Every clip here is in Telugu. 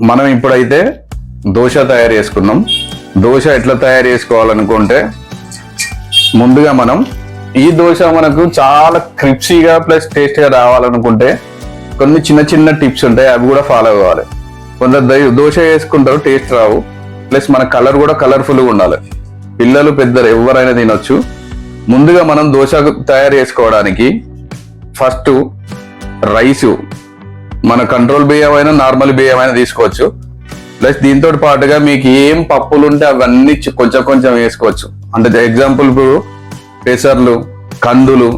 మనం ఇప్పుడైతే దోశ తయారు చేసుకున్నాం. దోశ ఎట్లా తయారు చేసుకోవాలనుకుంటే ముందుగా మనం ఈ దోశ మనకు చాలా క్రిప్సీగా ప్లస్ టేస్ట్గా రావాలనుకుంటే కొన్ని చిన్న చిన్న టిప్స్ ఉంటాయి అవి కూడా ఫాలో అవ్వాలి. కొందరు దై- దోశ వేసుకుంటారు టేస్ట్ రావు. ప్లస్ మన కలర్ కూడా కలర్ఫుల్గా ఉండాలి. పిల్లలు పెద్దలు ఎవరైనా తినొచ్చు. ముందుగా మనం దోశ తయారు చేసుకోవడానికి ఫస్ట్ రైసు మన కంట్రోల్ బియ్యం అయినా నార్మల్ బియ్యం అయినా తీసుకోవచ్చు. ప్లస్ దీంతో పాటుగా మీకు ఏం పప్పులు ఉంటే అవన్నీ కొంచెం కొంచెం వేసుకోవచ్చు. అంటే ఎగ్జాంపుల్ ఇప్పుడు పెసర్లు కందులు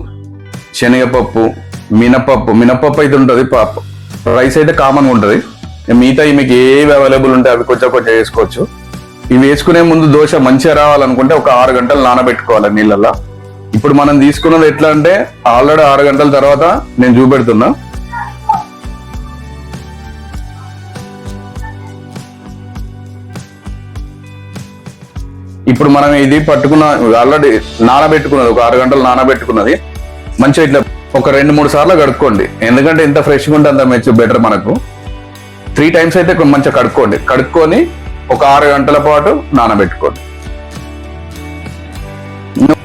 శనగపప్పు మినపప్పు. మినపప్పు అయితే ఉంటుంది పప్పు రైస్ అయితే కామన్గా ఉంటుంది. మిగతా మీకు ఏవి అవైలబుల్ ఉంటే అవి కొంచెం కొంచెం వేసుకోవచ్చు. ఇవి వేసుకునే ముందు దోశ మంచిగా రావాలనుకుంటే ఒక ఆరు గంటలు నానబెట్టుకోవాలి నీళ్ళల్లో. ఇప్పుడు మనం తీసుకున్నది ఎట్లా అంటే ఆల్రెడీ ఆరు గంటల తర్వాత నేను చూపెడుతున్నా. ఇప్పుడు మనం ఇది పట్టుకున్న ఆల్రెడీ నానబెట్టుకున్నది ఒక ఆరు గంటలు నానబెట్టుకున్నది. మంచిగా ఇట్లా ఒక రెండు మూడు సార్లు కడుక్కోండి. ఎందుకంటే ఎంత ఫ్రెష్గా ఉంటే అంత మంచి బెటర్ మనకు. త్రీ టైమ్స్ అయితే మంచిగా కడుక్కోండి. కడుక్కొని ఒక ఆరు గంటల పాటు నానబెట్టుకోండి.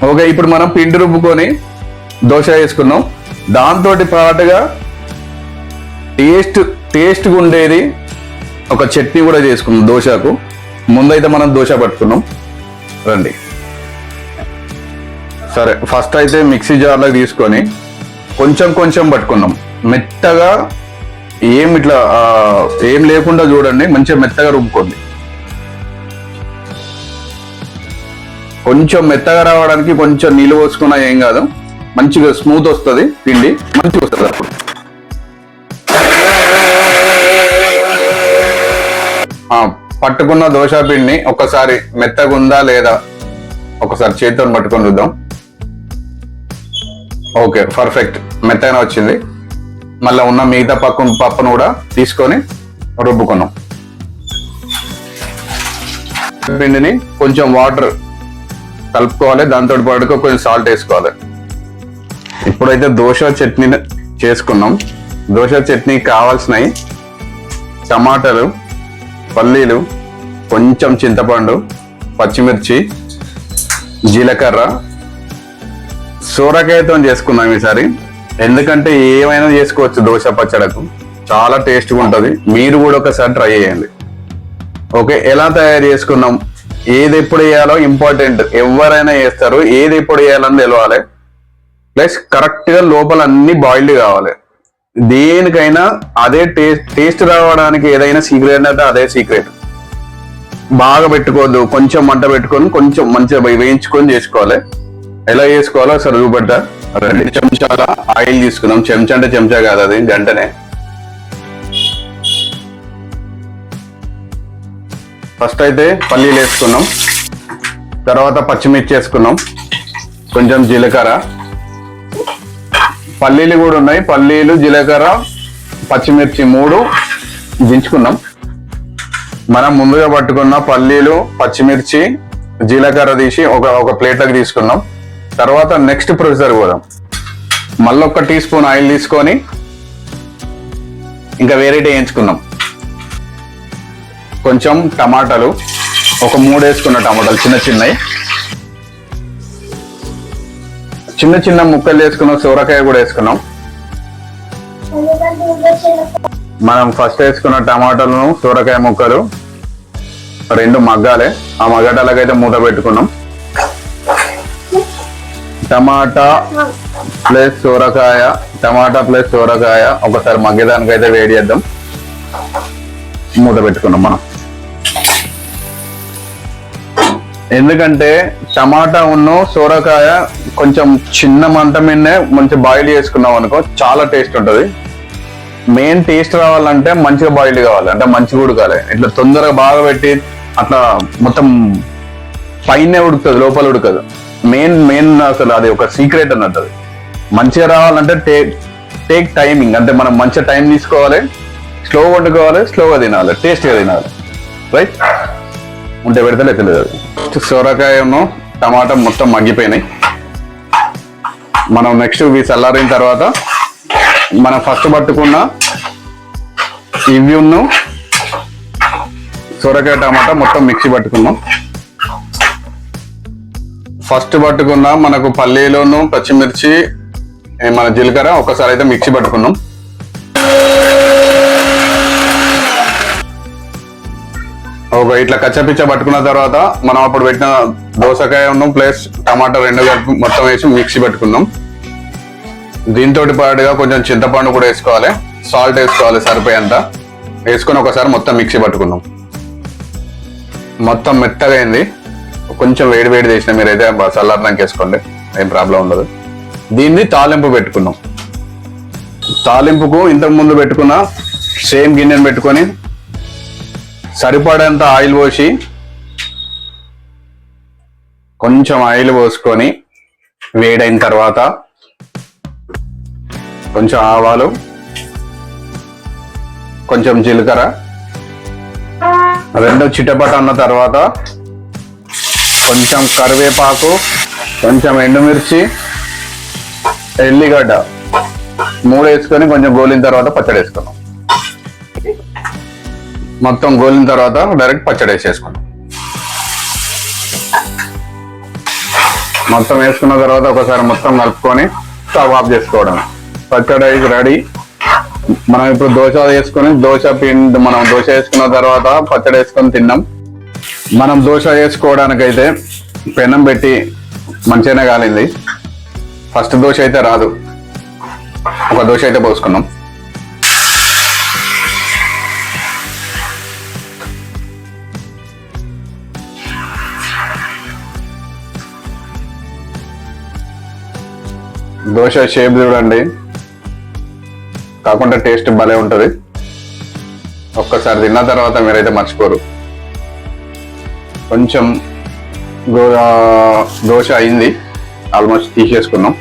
ఓకే ఇప్పుడు మనం పిండి రుబ్బుకొని దోశ వేసుకున్నాం. దాంతో పాటుగా టేస్ట్ టేస్ట్గా ఉండేది ఒక చట్నీ కూడా చేసుకున్నాం దోశకు. ముందైతే మనం దోశ పట్టుకున్నాం. రండి. సరే ఫస్ట్ అయితే మిక్సీ జార్లో తీసుకొని కొంచెం కొంచెం పట్టుకున్నాం. మెత్తగా ఏం ఇట్లా ఏం లేకుండా చూడండి మంచిగా మెత్తగా రుబ్బుకోండి కొంచెం మెత్తగా రావడానికి కొంచెం నీళ్ళు పోసుకున్నా ఏం కాదు. మంచిగా స్మూత్ వస్తుంది పిండి. మంచిగా వస్తుంది అప్పుడు. ఆ, పట్టుకున్న దోశ పిండిని ఒకసారి మెత్తగా ఉందా లేదా ఒకసారి చేతితో పట్టుకొని చూద్దాం. ఓకే పర్ఫెక్ట్ మెత్తగానే వచ్చింది. మళ్ళీ ఉన్న మిగతా పక్కు పప్పును కూడా తీసుకొని రుబ్బుకున్నాం. పిండిని కొంచెం వాటర్ కలుపుకోవాలి దాంతో పాటుగా కొంచెం సాల్ట్ వేసుకోవాలి. ఇప్పుడైతే దోశ చట్నీ చేసుకున్నాం. దోశ చట్నీ కావాల్సినవి టమాటాలు పల్లీలు కొంచెం చింతపండు పచ్చిమిర్చి జీలకర్ర. సోరకాయతో చేసుకున్నాం ఈసారి. ఎందుకంటే ఏమైనా చేసుకోవచ్చు దోశ పచ్చడకు. చాలా టేస్ట్గా ఉంటుంది. మీరు కూడా ఒకసారి ట్రై చేయండి. ఓకే ఎలా తయారు చేసుకున్నాం? ఏది ఎప్పుడు వేయాలో ఇంపార్టెంట్. ఎవరైనా చేస్తారు ఏది ఎప్పుడు వేయాలని తెలవాలి. ప్లస్ కరెక్ట్గా లోపల అన్ని బాయిల్డ్ కావాలి. దేనికైనా అదే టేస్ట్ టేస్ట్ రావడానికి ఏదైనా సీక్రెట్ అంటే అదే సీక్రెట్ బాగా పెట్టుకోవద్దు కొంచెం మంట పెట్టుకొని కొంచెం మంచిగా వేయించుకొని చేసుకోవాలి. ఎలా చేసుకోవాలో సరే చూపెడతా. రెండు. చెంచాల ఆయిల్ తీసుకుందాం. చెంచా అంటే చెంచా కాదు అది గంటనే. ఫస్ట్ అయితే పల్లీలు వేసుకున్నాం. తర్వాత పచ్చిమిర్చి వేసుకున్నాం. కొంచెం జీలకర్ర. పల్లీలు కూడా ఉన్నాయి. పల్లీలు జీలకర్ర పచ్చిమిర్చి మూడు దించుకున్నాం. మనం ముందుగా పట్టుకున్న పల్లీలు పచ్చిమిర్చి జీలకర్ర తీసి ఒక ఒక ప్లేట్లోకి తీసుకున్నాం. తర్వాత నెక్స్ట్ ప్రొసీజర్ పోదాం. మళ్ళీ ఒక టీ స్పూన్ ఆయిల్ తీసుకొని ఇంకా వేరేటి వేయించుకున్నాం. కొంచెం టమాటాలు ఒక మూడు వేసుకున్న టమాటాలు చిన్న చిన్నవి చిన్న చిన్న ముక్కలు వేసుకున్నాం సొరకాయ కూడా వేసుకున్నాం. మనం ఫస్ట్ వేసుకున్న టమాటాలను సొరకాయ ముక్కలు రెండు మగ్గాలే. ఆ మగ్గటాలకైతే మూత పెట్టుకున్నాం. టమాటా ప్లస్ సొరకాయ టమాటా ప్లస్ సొరకాయ ఒకసారి మగ్గేదానికైతే వేడి చేద్దాం. మూత పెట్టుకున్నాం మనం. ఎందుకంటే టమాటా ఉన్న సోరకాయ కొంచెం చిన్న మంట మీదనే మంచి బాయిల్ చేసుకున్నాం అనుకో చాలా టేస్ట్ ఉంటుంది. మెయిన్ టేస్ట్ రావాలంటే మంచిగా బాయిల్ కావాలి అంటే మంచిగా ఉడకాలి. ఇట్లా తొందరగా బాగా పెట్టి అట్లా మొత్తం పైన ఉడుకుతుంది లోపల ఉడకదు. మెయిన్ మెయిన్ అసలు అది ఒక సీక్రెట్ అన్నట్టు అది. మంచిగా రావాలంటే టేక్ టేక్ టైమింగ్ అంటే మనం మంచిగా టైం తీసుకోవాలి స్లో వండుకోవాలి స్లోగా తినాలి టేస్ట్గా తినాలి. రైట్ ఉంటే పెడితే ఫస్ట్ సొరకాయను టమాటా మొత్తం మగ్గిపోయినాయి. మనం నెక్స్ట్ ఇవి చల్లారిన తర్వాత మనం ఫస్ట్ పట్టుకున్న ఇవి సొరకాయ టమాటా మొత్తం మిక్సీ పట్టుకున్నాం. ఫస్ట్ పట్టుకున్న మనకు పల్లీలోను పచ్చిమిర్చి మన జీలకర్ర ఒకసారి అయితే మిక్సీ పట్టుకున్నాం. ఒక ఇట్లా కచ్చపిచ్చ పట్టుకున్న తర్వాత మనం అప్పుడు పెట్టిన దోసకాయ ఉన్నాం ప్లస్ టమాటా రెండు కలిపి మొత్తం వేసి మిక్సీ పెట్టుకున్నాం దీంతో పాటుగా కొంచెం చింతపండు కూడా వేసుకోవాలి. సాల్ట్ వేసుకోవాలి సరిపోయేంత. వేసుకొని ఒకసారి మొత్తం మిక్సీ పట్టుకున్నాం మొత్తం మెత్తగా అయింది. కొంచెం వేడి వేడి చేసిన మీరైతే చల్లారడానికి వేసుకోండి. ఏం ప్రాబ్లం ఉండదు. దీన్ని తాలింపు పెట్టుకున్నాం తాలింపుకు ఇంతకు ముందు పెట్టుకున్న సేమ్ గిన్నెను పెట్టుకొని సరిపడేంత ఆయిల్ పోసి కొంచెం ఆయిల్ పోసుకొని వేడైన తర్వాత కొంచెం ఆవాలు కొంచెం జీలకర్ర రెండు చిటపట అన్న తర్వాత కొంచెం కరివేపాకు కొంచెం ఎండుమిర్చి ఎల్లిగడ్డ మూడు వేసుకొని కొంచెం గోలిన తర్వాత పచ్చడి వేసుకున్నాం మొత్తం గోలిన తర్వాత డైరెక్ట్ పచ్చడి వేసేసుకున్నాం. మొత్తం వేసుకున్న తర్వాత ఒకసారి మొత్తం కలుపుకొని స్టవ్ ఆఫ్ చేసుకోవడం పచ్చడి రెడీ. మనం ఇప్పుడు దోశ వేసుకొని దోశ పిండి మనం దోశ వేసుకున్న తర్వాత పచ్చడి వేసుకొని తిన్నాం. మనం దోశ వేసుకోవడానికైతే పెనం పెట్టి మంచిగానే కాలింది. ఫస్ట్ దోశ అయితే రాదు. ఒక దోశ అయితే పోసుకున్నాం. దోశ షేప్ చూడండి. కాకుండా టేస్ట్ భలే ఉంటుంది. ఒక్కసారి తిన్న తర్వాత మీరైతే మర్చిపోరు. కొంచెం దో- దోశ అయింది. ఆల్మోస్ట్ తీసేసుకున్నాం.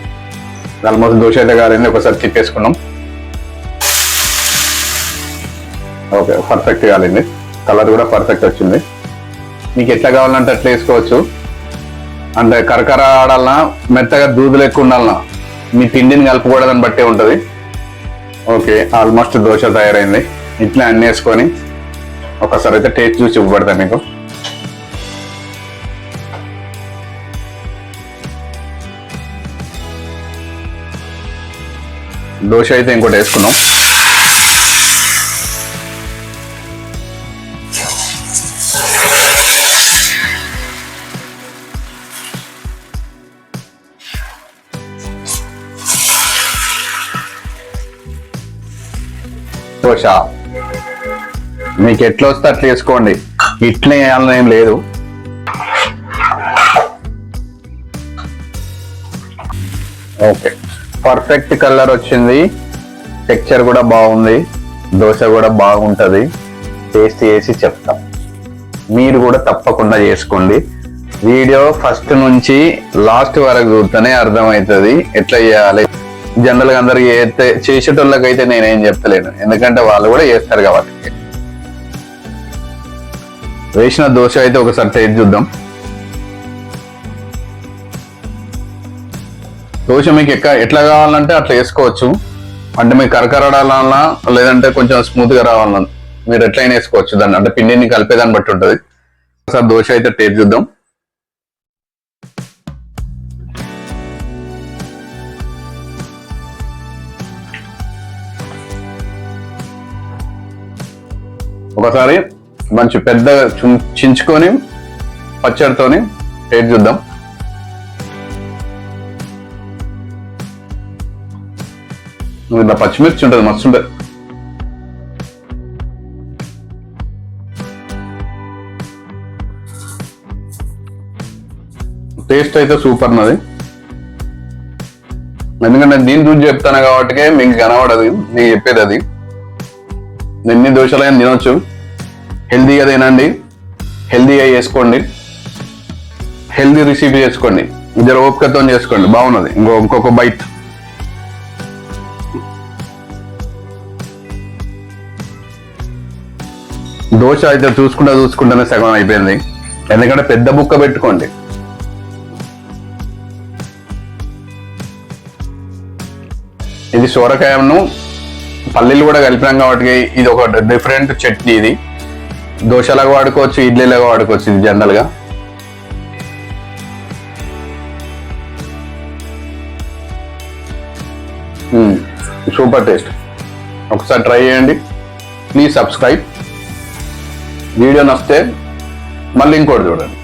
ఆల్మోస్ట్ దోశ అయితే కాలేదు. ఒకసారి తిప్పేసుకున్నాం. ఓకే పర్ఫెక్ట్ కాలింది. కలర్ కూడా పర్ఫెక్ట్ వచ్చింది. మీకు ఎట్లా కావాలంటే అట్లా వేసుకోవచ్చు. అంటే కరకర ఆడాలన్నా మెత్తగా దూదులు ఎక్కువ ఉండాలన్నా మీ తిండిని కలుపుకోవడం బట్టే ఉంటుంది. ఓకే ఆల్మోస్ట్ దోశ తయారైంది. ఇట్లా అన్ని వేసుకొని ఒకసారి అయితే టేస్ట్ చూసి ఇవ్వబడతా మీకు. దోశ అయితే ఇంకోటి వేసుకున్నాం. దోశ మీకు ఎట్లా వస్తే అట్లా వేసుకోండి ఇట్లా వేయాలని ఏం లేదు. ఓకే. పర్ఫెక్ట్ కలర్ వచ్చింది. టెక్చర్ కూడా బాగుంది. దోశ కూడా బాగుంటది. టేస్ట్ చేసి చెప్తాం. మీరు కూడా తప్పకుండా చేసుకోండి. వీడియో ఫస్ట్ నుంచి లాస్ట్ వరకు చూస్తేనే అర్థమవుతుంది. ఎట్లా చేయాలి? జనరల్గా అందరికి చేస్తే చేసేటోళ్ళకైతే నేనేం చెప్తలేను. ఎందుకంటే వాళ్ళు కూడా చేస్తారు కాబట్టి. వేసిన దోశ అయితే ఒకసారి టేస్ట్ చూద్దాం. దోశ మీకు ఎక్క ఎట్లా కావాలంటే అట్లా వేసుకోవచ్చు. అంటే మీకు కరకరడాలన్నా లేదంటే కొంచెం స్మూత్గా రావాలన్నా మీరు ఎట్లయినా వేసుకోవచ్చు. దాన్ని అంటే పిండిని కలిపేదాన్ని బట్టి ఉంటుంది. ఒకసారి దోశ అయితే టేస్ట్ చూద్దాం. ఒకసారి మంచి పెద్ద చించుకొని పచ్చడితోని టేస్ట్ చూద్దాం. ఇలా పచ్చిమిర్చి ఉంటుంది మస్తు ఉంటుంది. టేస్ట్ అయితే సూపర్ నది. ఎందుకంటే దీని చూసి చెప్తాను కాబట్టి మీకు కనబడదు నేను చెప్పేది అది. ఎన్ని దోశలైనా తినొచ్చు. హెల్దీగా తినండి. హెల్దీగా చేసుకోండి. హెల్దీ రిసీవ్ చేసుకోండి. ఇద్దరు ఓపికతో చేసుకోండి. బాగున్నది. ఇంకో ఇంకొక బైట్ దోశ అయితే చూసుకుంటా చూసుకుంటానే సగం అయిపోయింది. ఎందుకంటే పెద్ద బుక్క పెట్టుకోండి. ఇది సొరకాయను పల్లీలు కూడా కలిపినాం కాబట్టి ఇది ఒక డిఫరెంట్ చట్నీ ఇది. దోశలాగా వాడుకోవచ్చు ఇడ్లీలాగా వాడుకోవచ్చు ఇది జనరల్గా. Super taste. ఒకసారి ట్రై చేయండి. Please subscribe. వీడియో నస్తే మళ్ళీ ఇంకోటి చూడండి.